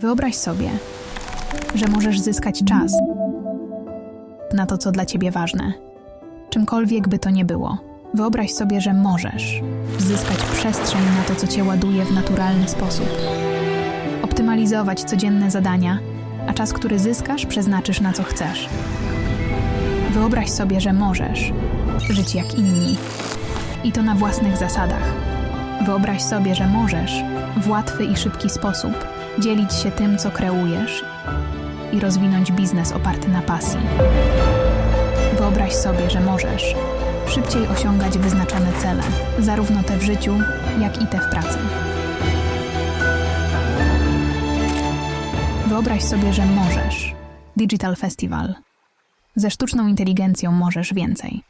Wyobraź sobie, że możesz zyskać czas na to, co dla ciebie ważne. Czymkolwiek by to nie było. Wyobraź sobie, że możesz zyskać przestrzeń na to, co cię ładuje w naturalny sposób. Optymalizować codzienne zadania, a czas, który zyskasz, przeznaczysz na co chcesz. Wyobraź sobie, że możesz żyć jak inni i to na własnych zasadach. Wyobraź sobie, że możesz w łatwy i szybki sposób dzielić się tym, co kreujesz i rozwinąć biznes oparty na pasji. Wyobraź sobie, że możesz szybciej osiągać wyznaczone cele, zarówno te w życiu, jak i te w pracy. Wyobraź sobie, że możesz. Digital Festival. Ze sztuczną inteligencją możesz więcej.